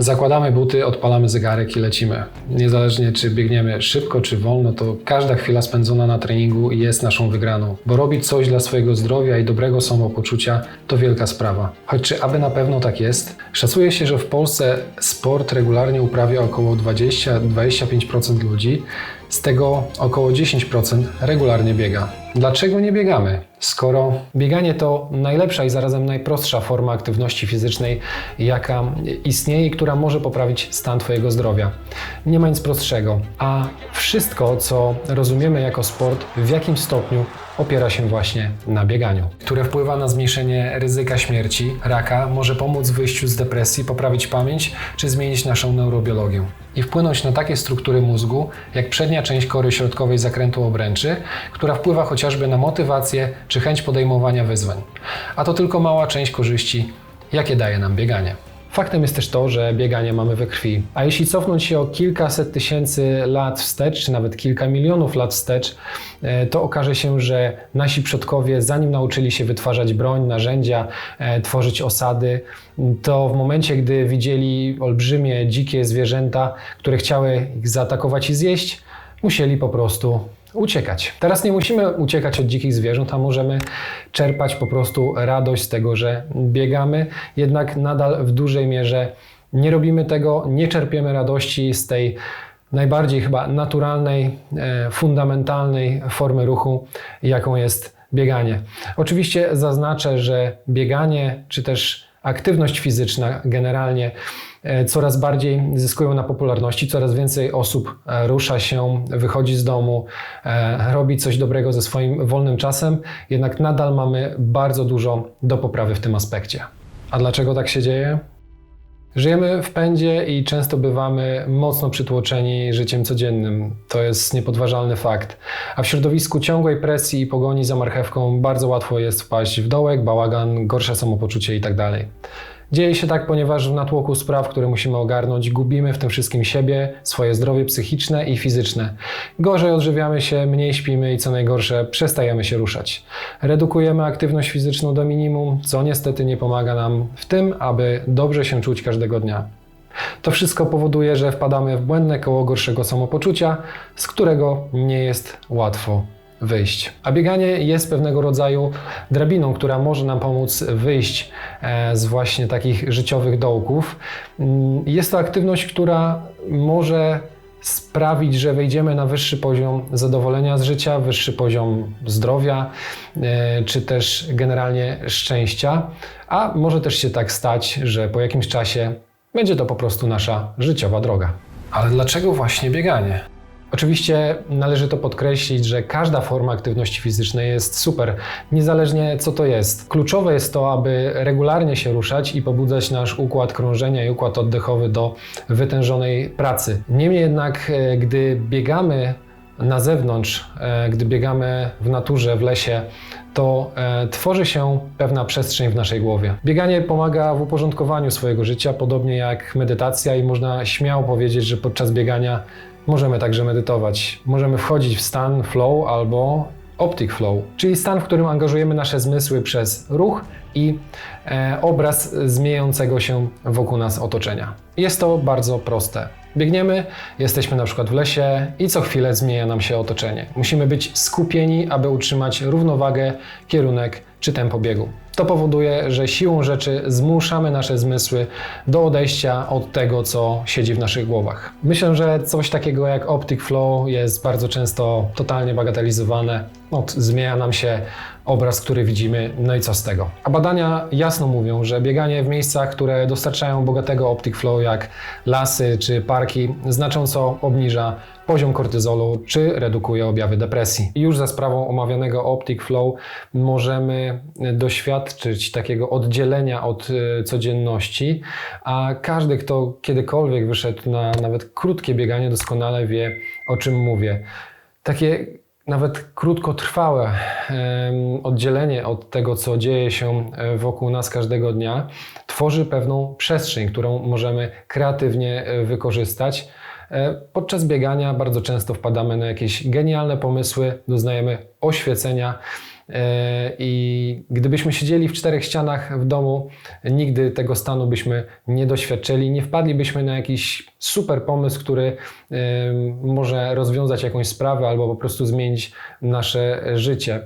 Zakładamy buty, odpalamy zegarek i lecimy. Niezależnie czy biegniemy szybko czy wolno, to każda chwila spędzona na treningu jest naszą wygraną. Bo robić coś dla swojego zdrowia i dobrego samopoczucia to wielka sprawa. Choć czy aby na pewno tak jest? Szacuje się, że w Polsce sport regularnie uprawia około 20-25% ludzi, z tego około 10% regularnie biega. Dlaczego nie biegamy? Skoro bieganie to najlepsza i zarazem najprostsza forma aktywności fizycznej, jaka istnieje i która może poprawić stan Twojego zdrowia. Nie ma nic prostszego, a wszystko, co rozumiemy jako sport, w jakim stopniu opiera się właśnie na bieganiu, które wpływa na zmniejszenie ryzyka śmierci, raka, może pomóc w wyjściu z depresji, poprawić pamięć czy zmienić naszą neurobiologię i wpłynąć na takie struktury mózgu, jak przednia część kory środkowej zakrętu obręczy, która wpływa chociażby na motywację czy chęć podejmowania wyzwań. A to tylko mała część korzyści, jakie daje nam bieganie. Faktem jest też to, że bieganie mamy we krwi. A jeśli cofnąć się o kilkaset tysięcy lat wstecz, czy nawet kilka milionów lat wstecz, e, to okaże się, że nasi przodkowie, zanim nauczyli się wytwarzać broń, narzędzia, e, tworzyć osady, to w momencie, gdy widzieli olbrzymie, dzikie zwierzęta, które chciały ich zaatakować i zjeść, musieli po prostu uciekać. Teraz nie musimy uciekać od dzikich zwierząt, a możemy czerpać po prostu radość z tego, że biegamy, jednak nadal w dużej mierze nie robimy tego, nie czerpiemy radości z tej najbardziej chyba naturalnej, e, fundamentalnej formy ruchu, jaką jest bieganie. Oczywiście zaznaczę, że bieganie czy też aktywność fizyczna generalnie coraz bardziej zyskują na popularności, coraz więcej osób e, rusza się, wychodzi z domu, e, robi coś dobrego ze swoim wolnym czasem, jednak nadal mamy bardzo dużo do poprawy w tym aspekcie. A dlaczego tak się dzieje? Żyjemy w pędzie i często bywamy mocno przytłoczeni życiem codziennym. To jest niepodważalny fakt. A w środowisku ciągłej presji i pogoni za marchewką bardzo łatwo jest wpaść w dołek, bałagan, gorsze samopoczucie itd. Dzieje się tak, ponieważ w natłoku spraw, które musimy ogarnąć, gubimy w tym wszystkim siebie, swoje zdrowie psychiczne i fizyczne. Gorzej odżywiamy się, mniej śpimy i co najgorsze, przestajemy się ruszać. Redukujemy aktywność fizyczną do minimum, co niestety nie pomaga nam w tym, aby dobrze się czuć każdego dnia. To wszystko powoduje, że wpadamy w błędne koło gorszego samopoczucia, z którego nie jest łatwo wyjść. A bieganie jest pewnego rodzaju drabiną, która może nam pomóc wyjść e, z właśnie takich życiowych dołków. Mm, Jest to aktywność, która może sprawić, że wejdziemy na wyższy poziom zadowolenia z życia, wyższy poziom zdrowia, e, czy też generalnie szczęścia, a może też się tak stać, że po jakimś czasie będzie to po prostu nasza życiowa droga. Ale dlaczego właśnie bieganie? Oczywiście należy to podkreślić, że każda forma aktywności fizycznej jest super, niezależnie co to jest. Kluczowe jest to, aby regularnie się ruszać i pobudzać nasz układ krążenia i układ oddechowy do wytężonej pracy. Niemniej jednak, e, gdy biegamy na zewnątrz, e, gdy biegamy w naturze, w lesie, to e, tworzy się pewna przestrzeń w naszej głowie. Bieganie pomaga w uporządkowaniu swojego życia, podobnie jak medytacja, i można śmiało powiedzieć, że podczas biegania możemy także medytować. Możemy wchodzić w stan flow albo optic flow, czyli stan, w którym angażujemy nasze zmysły przez ruch i e, obraz zmieniającego się wokół nas otoczenia. Jest to bardzo proste. Biegniemy, jesteśmy na przykład w lesie i co chwilę zmienia nam się otoczenie. Musimy być skupieni, aby utrzymać równowagę, kierunek czy tempo biegu. To powoduje, że siłą rzeczy zmuszamy nasze zmysły do odejścia od tego, co siedzi w naszych głowach. Myślę, że coś takiego jak optic flow jest bardzo często totalnie bagatelizowane. Zmienia nam się obraz, który widzimy, no i co z tego? A badania jasno mówią, że bieganie w miejscach, które dostarczają bogatego optic flow, jak lasy czy parki, znacząco obniża poziom kortyzolu czy redukuje objawy depresji. Już za sprawą omawianego optic flow możemy doświadczyć takiego oddzielenia od e, codzienności, a każdy, kto kiedykolwiek wyszedł na nawet krótkie bieganie, doskonale wie, o czym mówię. Takie nawet krótkotrwałe oddzielenie od tego, co dzieje się e, wokół nas każdego dnia, tworzy pewną przestrzeń, którą możemy kreatywnie e, wykorzystać. E, Podczas biegania bardzo często wpadamy na jakieś genialne pomysły, doznajemy oświecenia e, i gdybyśmy siedzieli w czterech ścianach w domu, nigdy tego stanu byśmy nie doświadczyli, nie wpadlibyśmy na jakiś super pomysł, który e, może rozwiązać jakąś sprawę albo po prostu zmienić nasze życie.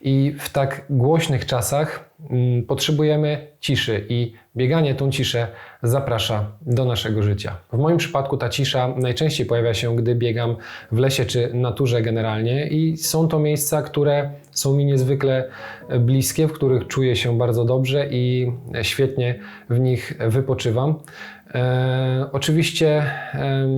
I w tak głośnych czasach mm, potrzebujemy ciszy i bieganie tą ciszę zaprasza do naszego życia. W moim przypadku ta cisza najczęściej pojawia się, gdy biegam w lesie czy naturze generalnie i są to miejsca, które są mi niezwykle bliskie, w których czuję się bardzo dobrze i świetnie w nich wypoczywam. E, oczywiście e,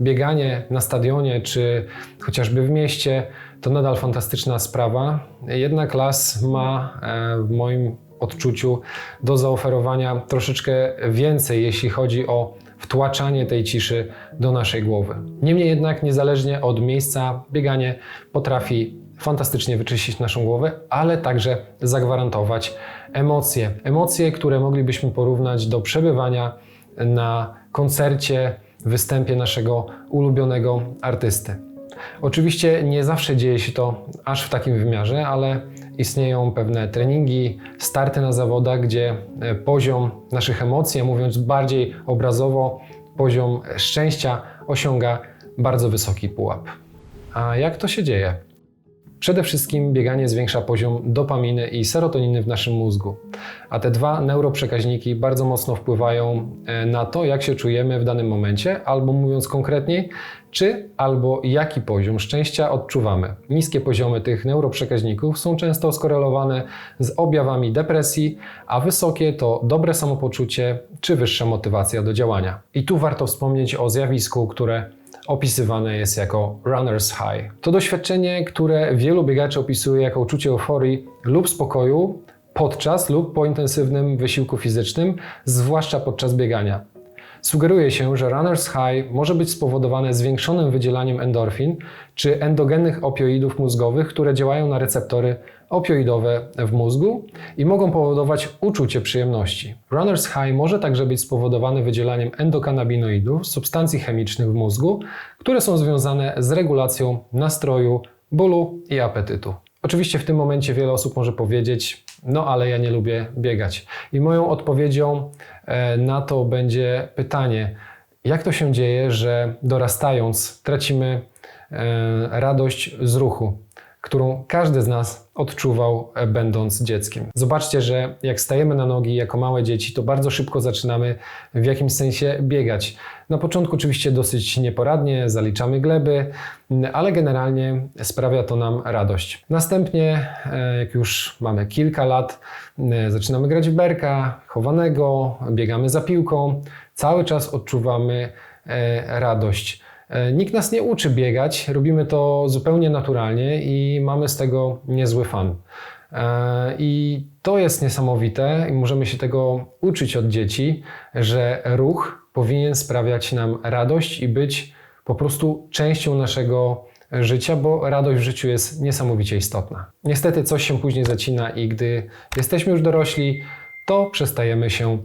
bieganie na stadionie czy chociażby w mieście to nadal fantastyczna sprawa. Jednak las ma e, w moim odczuciu do zaoferowania troszeczkę więcej, jeśli chodzi o wtłaczanie tej ciszy do naszej głowy. Niemniej jednak, niezależnie od miejsca, bieganie potrafi fantastycznie wyczyścić naszą głowę, ale także zagwarantować emocje. Emocje, które moglibyśmy porównać do przebywania na koncercie, występie naszego ulubionego artysty. Oczywiście nie zawsze dzieje się to aż w takim wymiarze, ale istnieją pewne treningi, starty na zawodach, gdzie e, poziom naszych emocji, a mówiąc bardziej obrazowo, poziom szczęścia osiąga bardzo wysoki pułap. A jak to się dzieje? Przede wszystkim bieganie zwiększa poziom dopaminy i serotoniny w naszym mózgu, a te dwa neuroprzekaźniki bardzo mocno wpływają e, na to, jak się czujemy w danym momencie, albo mówiąc konkretniej, czy albo jaki poziom szczęścia odczuwamy. Niskie poziomy tych neuroprzekaźników są często skorelowane z objawami depresji, a wysokie to dobre samopoczucie czy wyższa motywacja do działania. I tu warto wspomnieć o zjawisku, które opisywane jest jako runner's high. To doświadczenie, które wielu biegaczy opisuje jako uczucie euforii lub spokoju podczas lub po intensywnym wysiłku fizycznym, zwłaszcza podczas biegania. Sugeruje się, że runner's high może być spowodowane zwiększonym wydzielaniem endorfin czy endogennych opioidów mózgowych, które działają na receptory opioidowe w mózgu i mogą powodować uczucie przyjemności. Runner's high może także być spowodowany wydzielaniem endokanabinoidów, substancji chemicznych w mózgu, które są związane z regulacją nastroju, bólu i apetytu. Oczywiście w tym momencie wiele osób może powiedzieć, no ale ja nie lubię biegać. I moją odpowiedzią e, na to będzie pytanie, jak to się dzieje, że dorastając tracimy e, radość z ruchu? Którą każdy z nas odczuwał, e, będąc dzieckiem. Zobaczcie, że jak stajemy na nogi jako małe dzieci, to bardzo szybko zaczynamy w jakimś sensie biegać. Na początku oczywiście dosyć nieporadnie, zaliczamy gleby, ale generalnie sprawia to nam radość. Następnie, e, jak już mamy kilka lat, e, zaczynamy grać w berka, chowanego, biegamy za piłką, cały czas odczuwamy radość. E, nikt nas nie uczy biegać, robimy to zupełnie naturalnie i mamy z tego niezły fan. E, I to jest niesamowite i możemy się tego uczyć od dzieci, że ruch powinien sprawiać nam radość i być po prostu częścią naszego życia, bo radość w życiu jest niesamowicie istotna. Niestety coś się później zacina i gdy jesteśmy już dorośli, to przestajemy się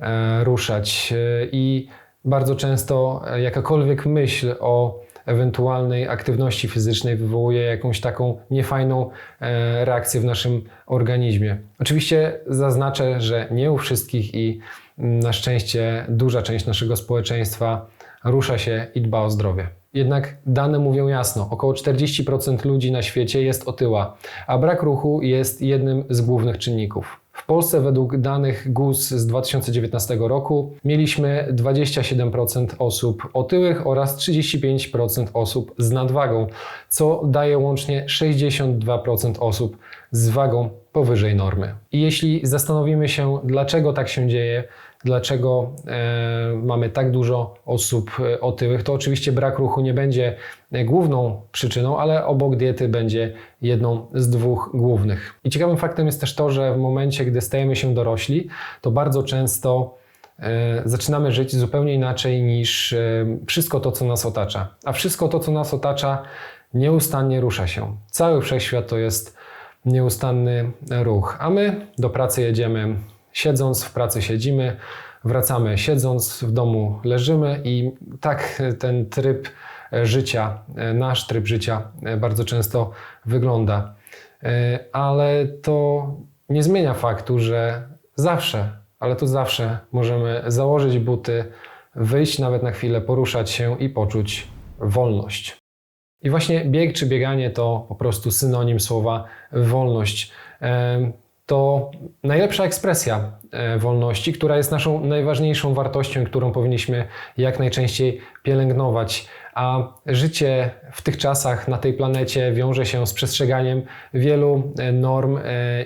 e, ruszać i bardzo często e, jakakolwiek myśl o ewentualnej aktywności fizycznej wywołuje jakąś taką niefajną e, reakcję w naszym organizmie. Oczywiście zaznaczę, że nie u wszystkich i mm, na szczęście duża część naszego społeczeństwa rusza się i dba o zdrowie. Jednak dane mówią jasno, około 40% ludzi na świecie jest otyła, a brak ruchu jest jednym z głównych czynników. W Polsce według danych GUS z 2019 roku mieliśmy 27% osób otyłych oraz 35% osób z nadwagą, co daje łącznie 62% osób z wagą powyżej normy. I jeśli zastanowimy się, dlaczego tak się dzieje, dlaczego e, mamy tak dużo osób e, otyłych, to oczywiście brak ruchu nie będzie e, główną przyczyną, ale obok diety będzie jedną z dwóch głównych. I ciekawym faktem jest też to, że w momencie, gdy stajemy się dorośli, to bardzo często zaczynamy żyć zupełnie inaczej niż wszystko to, co nas otacza. A wszystko to, co nas otacza, nieustannie rusza się. Cały wszechświat to jest nieustanny ruch, a my do pracy jedziemy Siedząc w pracy siedzimy, wracamy siedząc, w domu leżymy i tak ten tryb życia, nasz tryb życia bardzo często wygląda. E, ale to nie zmienia faktu, że zawsze, ale to zawsze możemy założyć buty, wyjść nawet na chwilę, poruszać się i poczuć wolność. I właśnie bieg czy bieganie to po prostu synonim słowa wolność. E, To najlepsza ekspresja e, wolności, która jest naszą najważniejszą wartością, którą powinniśmy jak najczęściej pielęgnować. A życie w tych czasach na tej planecie wiąże się z przestrzeganiem wielu e, norm e,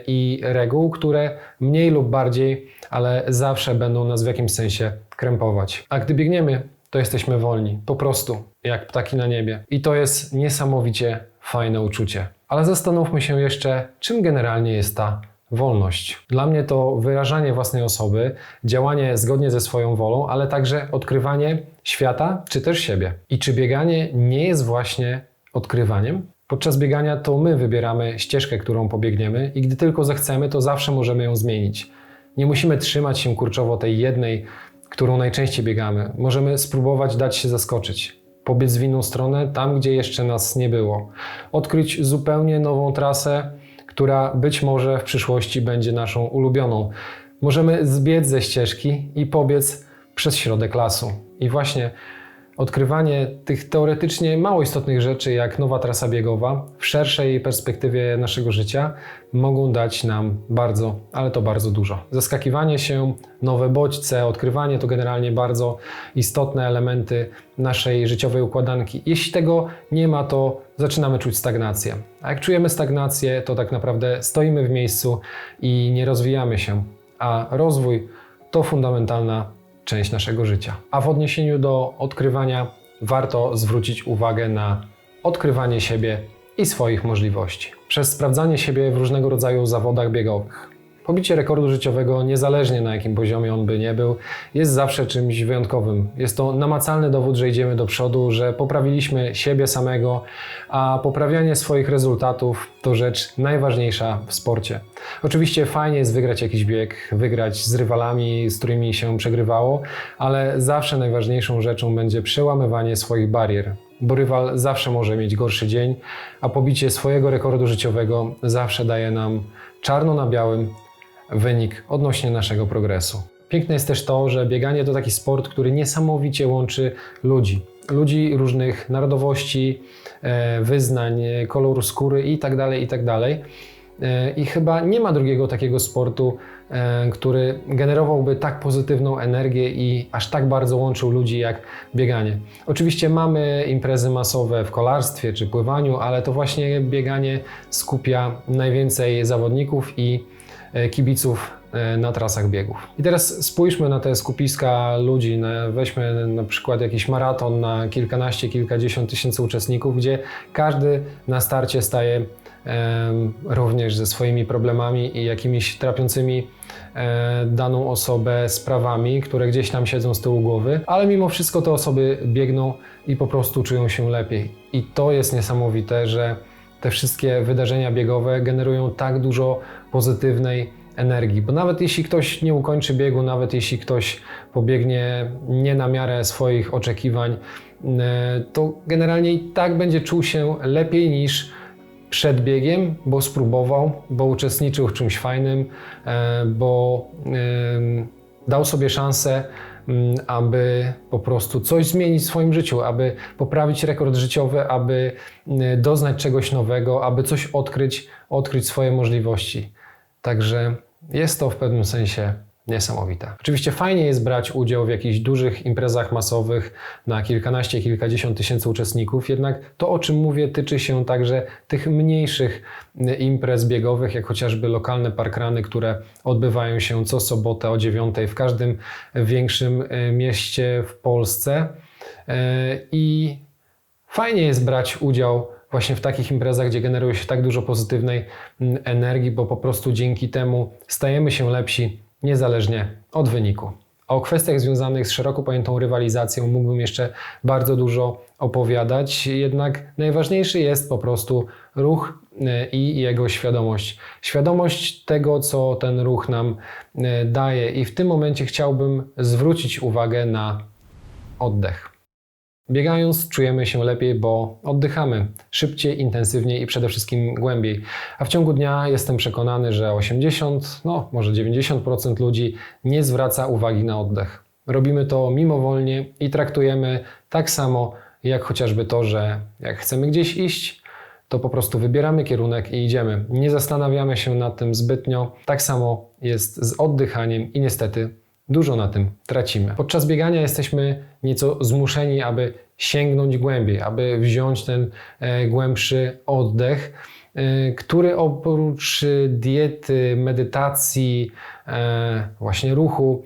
i reguł, które mniej lub bardziej, ale zawsze będą nas w jakimś sensie krępować. A gdy biegniemy, to jesteśmy wolni, po prostu, jak ptaki na niebie. I to jest niesamowicie fajne uczucie. Ale zastanówmy się jeszcze, czym generalnie jest ta wolność. Dla mnie to wyrażanie własnej osoby, działanie zgodnie ze swoją wolą, ale także odkrywanie świata czy też siebie. I czy bieganie nie jest właśnie odkrywaniem? Podczas biegania to my wybieramy ścieżkę, którą pobiegniemy, i gdy tylko zechcemy, to zawsze możemy ją zmienić. Nie musimy trzymać się kurczowo tej jednej, którą najczęściej biegamy. Możemy spróbować dać się zaskoczyć. Pobiec w inną stronę, tam gdzie jeszcze nas nie było. Odkryć zupełnie nową trasę, która być może w przyszłości będzie naszą ulubioną. Możemy zbiec ze ścieżki i pobiec przez środek lasu. I właśnie odkrywanie tych teoretycznie mało istotnych rzeczy, jak nowa trasa biegowa, w szerszej perspektywie naszego życia, mogą dać nam bardzo, ale to bardzo dużo. Zaskakiwanie się, nowe bodźce, odkrywanie to generalnie bardzo istotne elementy naszej życiowej układanki. Jeśli tego nie ma, to zaczynamy czuć stagnację. A jak czujemy stagnację, to tak naprawdę stoimy w miejscu i nie rozwijamy się. A rozwój to fundamentalna część naszego życia. A w odniesieniu do odkrywania warto zwrócić uwagę na odkrywanie siebie i swoich możliwości. Przez sprawdzanie siebie w różnego rodzaju zawodach biegowych. Pobicie rekordu życiowego, niezależnie na jakim poziomie on by nie był, jest zawsze czymś wyjątkowym. Jest to namacalny dowód, że idziemy do przodu, że poprawiliśmy siebie samego, a poprawianie swoich rezultatów to rzecz najważniejsza w sporcie. Oczywiście fajnie jest wygrać jakiś bieg, wygrać z rywalami, z którymi się przegrywało, ale zawsze najważniejszą rzeczą będzie przełamywanie swoich barier, bo rywal zawsze może mieć gorszy dzień, a pobicie swojego rekordu życiowego zawsze daje nam czarno na białym wynik odnośnie naszego progresu. Piękne jest też to, że bieganie to taki sport, który niesamowicie łączy ludzi. Ludzi różnych narodowości, e, wyznań, koloru skóry itd., itd. E, I chyba nie ma drugiego takiego sportu, e, który generowałby tak pozytywną energię i aż tak bardzo łączył ludzi jak bieganie. Oczywiście mamy imprezy masowe w kolarstwie czy pływaniu, ale to właśnie bieganie skupia najwięcej zawodników i kibiców e, na trasach biegów. I teraz spójrzmy na te skupiska ludzi. Weźmy na przykład jakiś maraton na kilkanaście, kilkadziesiąt tysięcy uczestników, gdzie każdy na starcie staje również ze swoimi problemami i jakimiś trapiącymi e, daną osobę sprawami, które gdzieś tam siedzą z tyłu głowy, ale mimo wszystko te osoby biegną i po prostu czują się lepiej. I to jest niesamowite, że te wszystkie wydarzenia biegowe generują tak dużo pozytywnej energii, bo nawet jeśli ktoś nie ukończy biegu, nawet jeśli ktoś pobiegnie nie na miarę swoich oczekiwań, e, to generalnie i tak będzie czuł się lepiej niż przed biegiem, bo spróbował, bo uczestniczył w czymś fajnym, e, bo dał sobie szansę, aby po prostu coś zmienić w swoim życiu, aby poprawić rekord życiowy, aby mm, doznać czegoś nowego, aby coś odkryć, odkryć swoje możliwości. Także jest to w pewnym sensie niesamowite. Oczywiście fajnie jest brać udział w jakichś dużych imprezach masowych na kilkanaście, kilkadziesiąt tysięcy uczestników, jednak to, o czym mówię, tyczy się także tych mniejszych y, imprez biegowych, jak chociażby lokalne parkrany, które odbywają się co sobotę o dziewiątej w każdym większym y, mieście w Polsce. Y, I Fajnie jest brać udział właśnie w takich imprezach, gdzie generuje się tak dużo pozytywnej mm, energii, bo po prostu dzięki temu stajemy się lepsi niezależnie od wyniku. O kwestiach związanych z szeroko pojętą rywalizacją mógłbym jeszcze bardzo dużo opowiadać, jednak najważniejszy jest po prostu ruch y, i jego świadomość. Świadomość tego, co ten ruch nam y, daje, i w tym momencie chciałbym zwrócić uwagę na oddech. Biegając czujemy się lepiej, bo oddychamy szybciej, intensywniej i przede wszystkim głębiej. A w ciągu dnia jestem przekonany, że 80, no może 90% ludzi nie zwraca uwagi na oddech. Robimy to mimowolnie i traktujemy tak samo jak chociażby to, że jak chcemy gdzieś iść, to po prostu wybieramy kierunek i idziemy. Nie zastanawiamy się nad tym zbytnio. Tak samo jest z oddychaniem i niestety dużo na tym tracimy. Podczas biegania jesteśmy nieco zmuszeni, aby sięgnąć głębiej, aby wziąć ten e, głębszy oddech, e, który oprócz diety, medytacji, e, właśnie ruchu,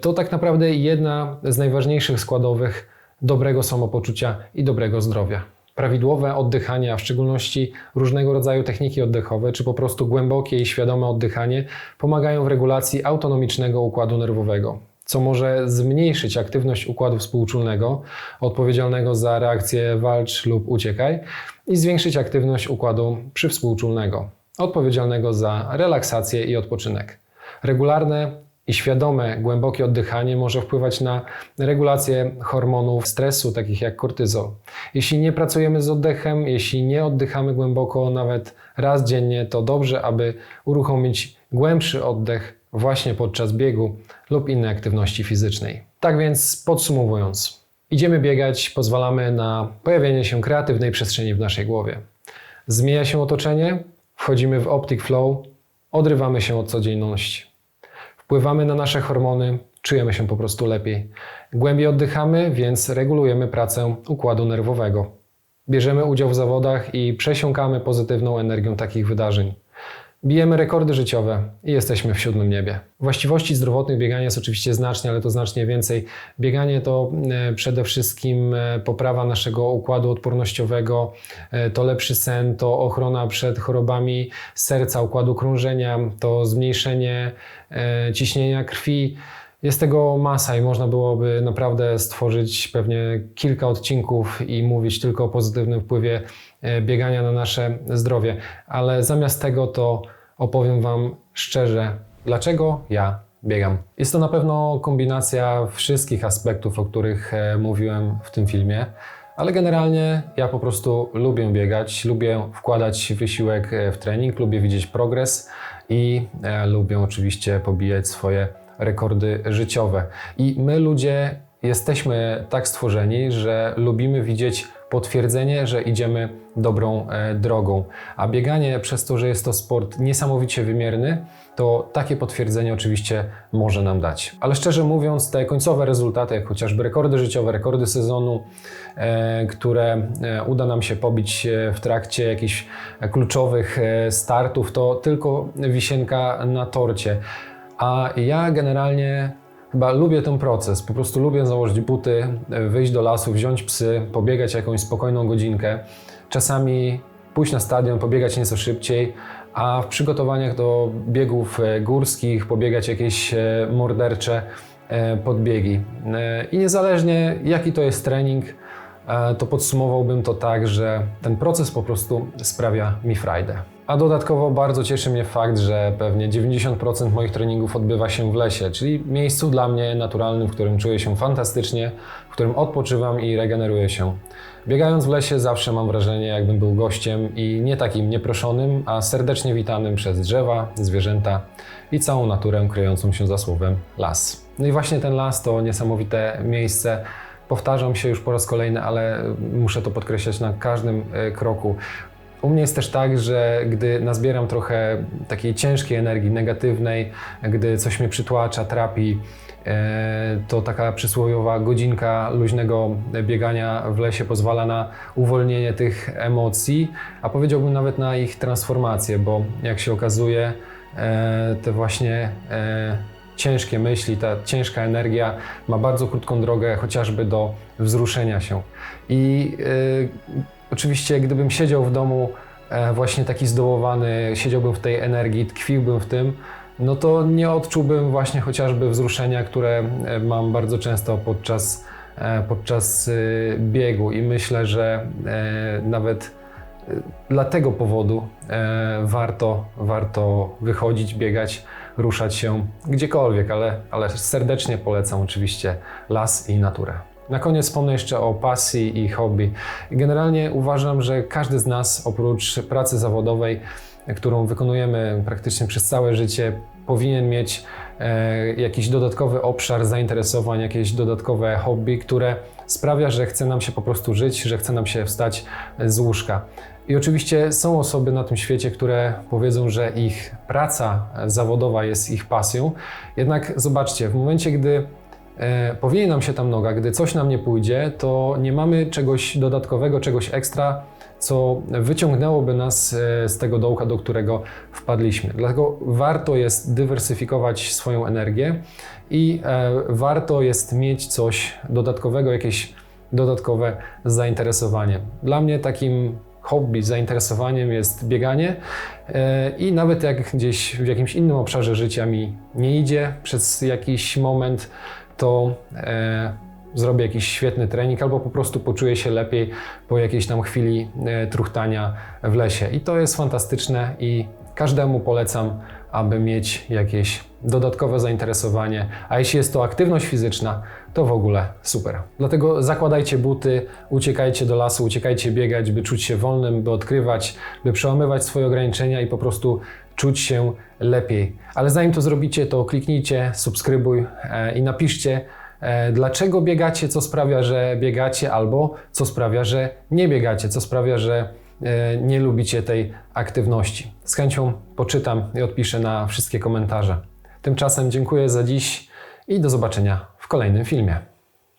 to tak naprawdę jedna z najważniejszych składowych dobrego samopoczucia i dobrego zdrowia. Prawidłowe oddychanie, a w szczególności różnego rodzaju techniki oddechowe, czy po prostu głębokie i świadome oddychanie, pomagają w regulacji autonomicznego układu nerwowego, co może zmniejszyć aktywność układu współczulnego, odpowiedzialnego za reakcję walcz lub uciekaj, i zwiększyć aktywność układu przywspółczulnego, odpowiedzialnego za relaksację i odpoczynek. Regularne i świadome, głębokie oddychanie może wpływać na regulację hormonów stresu, takich jak kortyzol. Jeśli nie pracujemy z oddechem, jeśli nie oddychamy głęboko nawet raz dziennie, to dobrze, aby uruchomić głębszy oddech właśnie podczas biegu lub innej aktywności fizycznej. Tak więc podsumowując, idziemy biegać, pozwalamy na pojawienie się kreatywnej przestrzeni w naszej głowie. Zmienia się otoczenie, wchodzimy w optic flow, odrywamy się od codzienności. Wpływamy na nasze hormony, czujemy się po prostu lepiej. Głębiej oddychamy, więc regulujemy pracę układu nerwowego. Bierzemy udział w zawodach i przesiąkamy pozytywną energią takich wydarzeń. Bijemy rekordy życiowe i jesteśmy w siódmym niebie. Właściwości zdrowotnych biegania jest oczywiście znacznie, ale to znacznie więcej. Bieganie to e, przede wszystkim e, poprawa naszego układu odpornościowego, e, to lepszy sen, to ochrona przed chorobami serca, układu krążenia, to zmniejszenie ciśnienia krwi. Jest tego masa i można byłoby naprawdę stworzyć pewnie kilka odcinków i mówić tylko o pozytywnym wpływie biegania na nasze zdrowie. Ale zamiast tego to opowiem Wam szczerze, dlaczego ja biegam. Jest to na pewno kombinacja wszystkich aspektów, o których e, mówiłem w tym filmie. Ale generalnie ja po prostu lubię biegać, lubię wkładać wysiłek e, w trening, lubię widzieć progres i e, lubię oczywiście pobijać swoje rekordy życiowe. I my ludzie jesteśmy tak stworzeni, że lubimy widzieć potwierdzenie, że idziemy dobrą e, drogą. A bieganie, przez to, że jest to sport niesamowicie wymierny, to takie potwierdzenie oczywiście może nam dać. Ale szczerze mówiąc, te końcowe rezultaty, jak chociażby rekordy życiowe, rekordy sezonu, e, które e, uda nam się pobić w trakcie jakichś kluczowych startów, to tylko wisienka na torcie. A ja generalnie chyba lubię ten proces. Po prostu lubię założyć buty, wyjść do lasu, wziąć psy, pobiegać jakąś spokojną godzinkę. Czasami pójść na stadion, pobiegać nieco szybciej, a w przygotowaniach do biegów e, górskich pobiegać jakieś e, mordercze e, podbiegi. I niezależnie jaki to jest trening, to podsumowałbym to tak, że ten proces po prostu sprawia mi frajdę. A dodatkowo bardzo cieszy mnie fakt, że pewnie 90% moich treningów odbywa się w lesie, czyli miejscu dla mnie naturalnym, w którym czuję się fantastycznie, w którym odpoczywam i regeneruję się. Biegając w lesie zawsze mam wrażenie, jakbym był gościem i nie takim nieproszonym, a serdecznie witanym przez drzewa, zwierzęta i całą naturę kryjącą się za słowem las. No i właśnie ten las to niesamowite miejsce, Powtarzam się już po raz kolejny, ale muszę to podkreślać na każdym e, kroku. U mnie jest też tak, że gdy nazbieram trochę takiej ciężkiej energii negatywnej, gdy coś mnie przytłacza, trapi, e, to taka przysłowiowa godzinka luźnego biegania w lesie pozwala na uwolnienie tych emocji, a powiedziałbym nawet na ich transformację, bo jak się okazuje, e, te właśnie ciężkie myśli, ta ciężka energia ma bardzo krótką drogę chociażby do wzruszenia się. I oczywiście, gdybym siedział w domu e, właśnie taki zdołowany, siedziałbym w tej energii, tkwiłbym w tym, no to nie odczułbym właśnie chociażby wzruszenia, które e, mam bardzo często podczas, e, podczas biegu. I myślę, że nawet dla tego powodu warto, warto wychodzić, biegać ruszać się gdziekolwiek, ale, ale serdecznie polecam oczywiście las i naturę. Na koniec wspomnę jeszcze o pasji i hobby. Generalnie uważam, że każdy z nas oprócz pracy zawodowej, którą wykonujemy praktycznie przez całe życie, powinien mieć e, jakiś dodatkowy obszar zainteresowań, jakieś dodatkowe hobby, które sprawia, że chce nam się po prostu żyć, że chce nam się wstać z łóżka. I oczywiście są osoby na tym świecie, które powiedzą, że ich praca zawodowa jest ich pasją. Jednak zobaczcie, w momencie, gdy e, powinie nam się tam noga, gdy coś nam nie pójdzie, to nie mamy czegoś dodatkowego, czegoś ekstra, co wyciągnęłoby nas e, z tego dołka, do którego wpadliśmy. Dlatego warto jest dywersyfikować swoją energię i e, warto jest mieć coś dodatkowego, jakieś dodatkowe zainteresowanie. Dla mnie takim hobby, zainteresowaniem jest bieganie e, i nawet jak gdzieś w jakimś innym obszarze życia mi nie idzie przez jakiś moment, to e, zrobię jakiś świetny trening albo po prostu poczuję się lepiej po jakiejś tam chwili e, truchtania w lesie. I to jest fantastyczne i każdemu polecam, aby mieć jakieś dodatkowe zainteresowanie, a jeśli jest to aktywność fizyczna, to w ogóle super. Dlatego zakładajcie buty, uciekajcie do lasu, uciekajcie biegać, by czuć się wolnym, by odkrywać, by przełamywać swoje ograniczenia i po prostu czuć się lepiej. Ale zanim to zrobicie, to kliknijcie subskrybuj e, i napiszcie, e, dlaczego biegacie, co sprawia, że biegacie, albo co sprawia, że nie biegacie, co sprawia, że e, nie lubicie tej aktywności. Z chęcią poczytam i odpiszę na wszystkie komentarze. Tymczasem dziękuję za dziś i do zobaczenia w kolejnym filmie.